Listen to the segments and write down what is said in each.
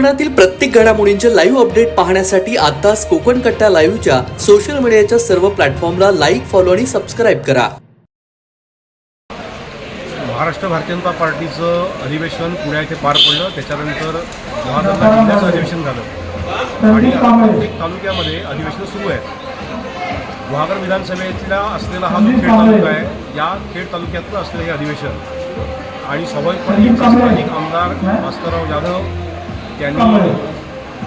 कोकणातील प्रत्येक घडामोडींचे लाईव्ह अपडेट पाहण्यासाठी आताच कोकण कट्टा लाईव्हच्या सोशल मीडियाच्या सर्व प्लॅटफॉर्मला लाईक फॉलो आणि सबस्क्राईब करा. महाराष्ट्र भारतीय जनता पार्टीचं अधिवेशन पुण्या इथे पार पडलं. त्याच्यानंतर महाराष्ट्र जिल्ह्याचं अधिवेशन झालं. आणि प्रत्येक तालुक्यामध्ये अधिवेशन सुरू आहे. गुहागर विधानसभेतला असलेला हा जो खेड तालुका आहे या खेड तालुक्यातलं असलेलं हे अधिवेशन. आणि स्वाभाविकपणे स्थानिक आमदार भास्करराव जाधव त्यांनी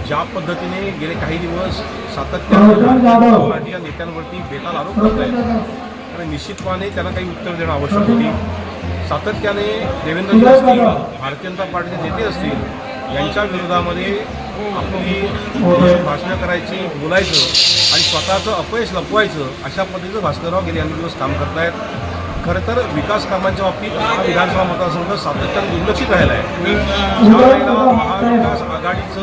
ज्या पद्धतीने गेले काही दिवस सातत्यानं नेत्यांवरती बेताल आरोप करत आहेत. आणि निश्चितपणे त्यांना काही उत्तर देणं आवश्यक होती. सातत्याने देवेंद्रजी असतील भारतीय जनता पार्टीचे नेते असतील यांच्या विरोधामध्ये आपली भाषणं करायची बोलायचं आणि स्वतःचं अपयश लपवायचं अशा पद्धतीचं भास्करराव गेले अनेक दिवस काम करतायत. खरं तर विकास कामांच्या बाबतीत हा विधानसभा मतदारसंघ सातत्यानं दुर्लक्षित राहिला आहे. ज्या महाविकास आघाडीचं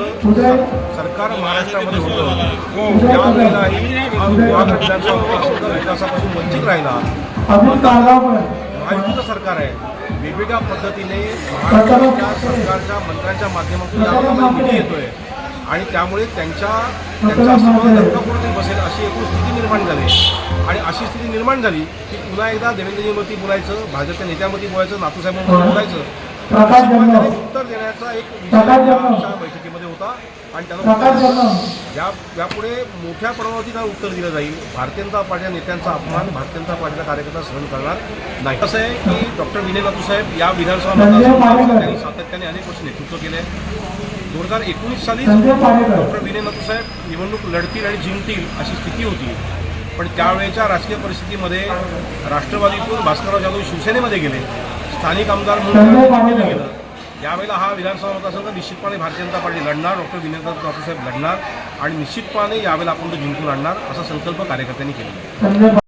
सरकार महाराष्ट्रामध्ये होतं त्यावेळेलाही हा गुहागर विधानसभा मतदारसंघ विकासापासून वंचित राहिला महायुतीचं सरकार आहे. वेगवेगळ्या पद्धतीने महाराष्ट्राच्या सरकारच्या मंत्र्यांच्या माध्यमातून या निधी येतोय आणि त्यामुळे त्यांच्या त्यांच्या अस्तित्वाला कुठेतरी बसेल अशी एकूण स्थिती निर्माण झाली आणि अशी स्थिती निर्माण झाली की पुन्हा एकदा देवेंद्रजीवरती बोलायचं भाजपच्या नेत्यामध्ये बोलायचं नातूसाहेबांमध्ये बोलायचं. निश्चितपणे त्याने उत्तर देण्याचा एक विषय बैठकीमध्ये होता. आणि त्याला या यापुढे मोठ्या प्रमाणावरती त्याला उत्तर दिलं जाईल. भारतीय जनता पार्टीच्या नेत्यांचा अपमान भारतीय जनता पार्टीचा कार्यकर्ता सहन करणार नाही. असं आहे की डॉक्टर विनय नातू साहेब या विधानसभा मतदारसंघात त्यांनी सातत्याने अनेक वर्ष नेतृत्व केले दोन हजार एकोणीस साली डॉक्टर विनय साहेब निवडणूक लढतील आणि जिंकतील अशी स्थिती होती. पण त्यावेळेच्या राजकीय परिस्थितीमध्ये राष्ट्रवादीतून भास्करराव जाधव शिवसेनेमध्ये गेले. स्थानिक आमदार म्हणून गेलं. यावेळेला हा विधानसभा मतदारसंघ निश्चितपणे भारतीय जनता पार्टी लढणार डॉक्टर विनय साहेब लढणार आणि निश्चितपणे यावेळेला आपण तो जिंकून आणणार असा संकल्प कार्यकर्त्यांनी केला.